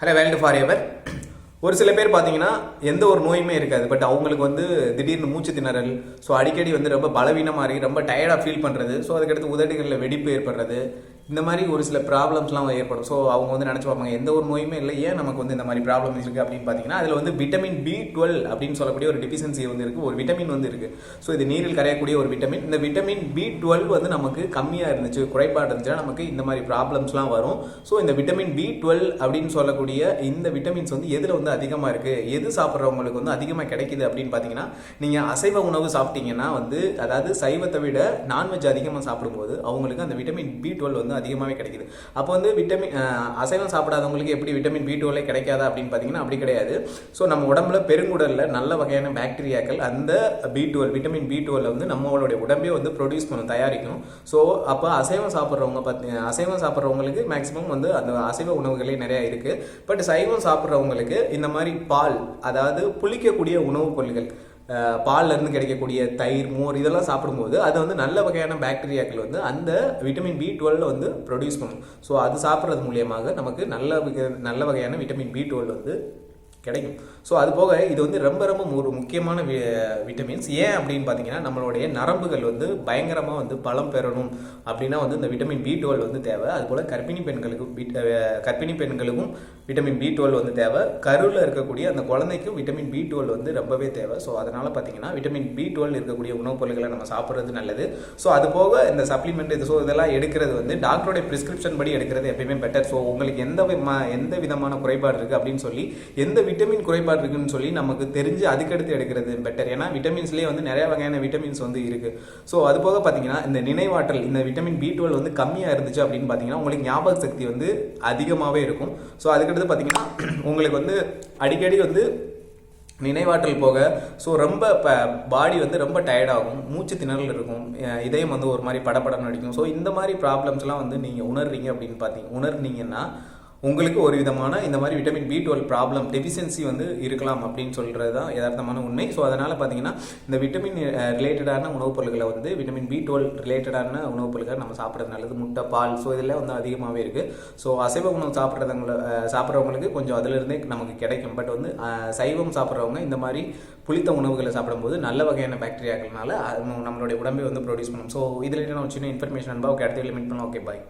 Hello world for ever ஒரு சில பேர் பார்த்தீங்கன்னா எந்த ஒரு நோயுமே இருக்காது. பட் அவங்களுக்கு வந்து திடீர்னு மூச்சு திணறல் ஸோ அடிக்கடி வந்து ரொம்ப பலவீனமாக இருக்குது ரொம்ப டயர்டாக ஃபீல் பண்ணுறது ஸோ அதுக்கடுத்து உதடுகளில் வெடிப்பு ஏற்படுறது இந்த மாதிரி ஒரு சில ப்ராப்ளம்ஸ்லாம் ஏற்படும். ஸோ அவங்க வந்து நினச்சி பார்ப்பாங்க எந்த ஒரு நோயுமே இல்லை ஏன் நமக்கு வந்து இந்த மாதிரி ப்ராப்ளம் இருக்குது அப்படின்னு பார்த்தீங்கன்னா அதில் வந்து விட்டமின் பி டுவெல் அப்படின்னு சொல்லக்கூடிய ஒரு டிஃபிஷியன்சி வந்து இருக்குது ஒரு விட்டமின் வந்து இருக்குது ஸோ இது நீரில் கரையக்கூடிய ஒரு விட்டமின் இந்த விட்டமின் பி டுவெல் வந்து நமக்கு கம்மியாக இருந்துச்சு குறைபாடு இருந்துச்சுன்னா நமக்கு இந்த மாதிரி ப்ராப்ளம்ஸ்லாம் வரும். ஸோ இந்த விட்டமின் பி டுவெல் அப்படின்னு சொல்லக்கூடிய இந்த விட்டமின்ஸ் வந்து எதில் வந்து அதிகமாக இருக்குது எது சாப்பிட்றவங்களுக்கு வந்து அதிகமாக கிடைக்குது அப்படின்னு பார்த்தீங்கன்னா நீங்கள் அசைவ உணவு சாப்பிட்டீங்கன்னா வந்து அதாவது சைவத்தை விட நான்வெஜ் அதிகமாக சாப்பிடும்போது அவங்களுக்கு அந்த விட்டமின் பி டுவெல் வந்து அதிகமாகவே கிடைக்குது. அப்போ வந்து விட்டமின் அசைவம் சாப்பிடாதவங்களுக்கு எப்படி விட்டமின் பி டூவிலே கிடைக்காதா அப்படின்னு பார்த்தீங்கன்னா அப்படி கிடையாது. ஸோ நம்ம உடம்புல பெருங்குடலில் நல்ல வகையான பாக்டீரியாக்கள் அந்த B twelve vitamin B twelve வந்து நம்மளுடைய உடம்பே வந்து ப்ரொடியூஸ் பண்ணும் தயாரிக்கும். ஸோ அப்போ அசைவம் சாப்பிட்றவங்க பார்த்தி அசைவம் சாப்பிட்றவங்களுக்கு மேக்ஸிமம் வந்து அந்த அசைவ உணவுகளே நிறையா இருக்குது பட் சைவம் சாப்பிட்றவங்களுக்கு இந்த மாதிரி பால் அதாவது புளிக்கக்கூடிய உணவுப் பொருள்கள் அஹ் பால்ல இருந்து கிடைக்கக்கூடிய தயிர் மோர் இதெல்லாம் சாப்பிடும்போது அது வந்து நல்ல வகையான பாக்டீரியாக்கள் வந்து அந்த விட்டமின் பி டுவெல் வந்து ப்ரொடியூஸ் பண்ணும். ஸோ அது சாப்பிட்றது மூலியமாக நமக்கு நல்ல நல்ல வகையான விட்டமின் பி டுவெல் வந்து கிடைக்கும். ஸோ அது போக இது வந்து ரொம்ப ரொம்ப ஒரு முக்கியமான வி விட்டமின்ஸ் ஏன் அப்படின்னு பார்த்தீங்கன்னா நம்மளுடைய நரம்புகள் வந்து பயங்கரமாக வந்து பலம் பெறணும் அப்படின்னா வந்து இந்த விட்டமின் பி டுவெல் வந்து தேவை. அதுபோல் கர்ப்பிணி பெண்களுக்கு கர்ப்பிணி பெண்களுக்கும் விட்டமின் பி டுவெல் வந்து தேவை. கருவில் இருக்கக்கூடிய அந்த குழந்தைக்கும் விட்டமின் பி டுவெல் வந்து ரொம்பவே தேவை. ஸோ அதனால் பார்த்தீங்கன்னா விட்டமின் பி டுவெல் இருக்கக்கூடிய உணவுப் பொருட்களை நம்ம சாப்பிட்றது நல்லது. ஸோ அது போக இந்த சப்ளிமெண்ட் இது ஸோ இதெல்லாம் எடுக்கிறது வந்து டாக்டருடைய பிரிஸ்கிரிப்ஷன் படி எடுக்கிறது எப்பயுமே பெட்டர் ஸோ உங்களுக்கு எந்த விதமா- எந்த விதமான குறைபாடு இருக்குது அப்படின்னு சொல்லி எந்த விட்டமின் குறைபாடு இருக்குன்னு சொல்லி நமக்கு தெரிஞ்சு அதுக்கடுத்து எடுக்கிறது பெட்டர் ஏன்னா விட்டமின்ஸ்லேயே வந்து நிறைய வகையான விட்டமின்ஸ் வந்து இருக்கு. ஸோ அது போக பார்த்தீங்கன்னா இந்த நினைவாற்றல் இந்த விட்டமின் பி டுவெல் வந்து கம்மியாக இருந்துச்சு அப்படின்னு பார்த்தீங்கன்னா உங்களுக்கு ஞாபக சக்தி வந்து அதிகமாகவே இருக்கும். ஸோ அதுக்கடுத்து பார்த்தீங்கன்னா உங்களுக்கு வந்து அடிக்கடி வந்து நினைவாற்றல் போக ஸோ ரொம்ப இப்போ பாடி வந்து ரொம்ப டயர்டாகும் மூச்சு திணறல் இருக்கும். இதயம் வந்து ஒரு மாதிரி படப்படம் நடிக்கும் ஸோ இந்த மாதிரி ப்ராப்ளம்ஸ்லாம் வந்து நீங்கள் உணர்றீங்க அப்படின்னு பார்த்தீங்க உணர்னீங்கன்னா உங்களுக்கு ஒரு விதமான இந்த மாதிரி vitamin B twelve problem deficiency வந்து இருக்கலாம் அப்படின்னு சொல்கிறது தான் யதார்த்தமான உண்மை. ஸோ அதனால் பார்த்தீங்கன்னா இந்த விட்டமின் ரிலேட்டடான உணவுப் பொருட்களை வந்து விட்டமின் பி டுவெல் ரிலேட்டடான உணவுப் பொருட்களை நம்ம சாப்பிட்றது நல்லது. முட்டை பால் ஸோ இதெல்லாம் வந்து அதிகமாகவே இருக்குது ஸோ அசைவ உணவு சாப்பிட்றவங்கள சாப்பிட்றவங்களுக்கு கொஞ்சம் அதிலிருந்தே நமக்கு கிடைக்கும். பட் வந்து சைவம் சாப்பிட்றவங்க இந்த மாதிரி புளித்த உணவுகளை சாப்பிடும்போது நல்ல வகையான பாக்டீரியாக்கள்னால நம்மளுடைய உடம்பை வந்து ப்ரொடியூஸ் பண்ணும். ஸோ இதில் நான் சின்ன இன்ஃபர்மேஷன் அன்பா ஓகே அடுத்த லிமிட் பண்ணலாம். Okay bye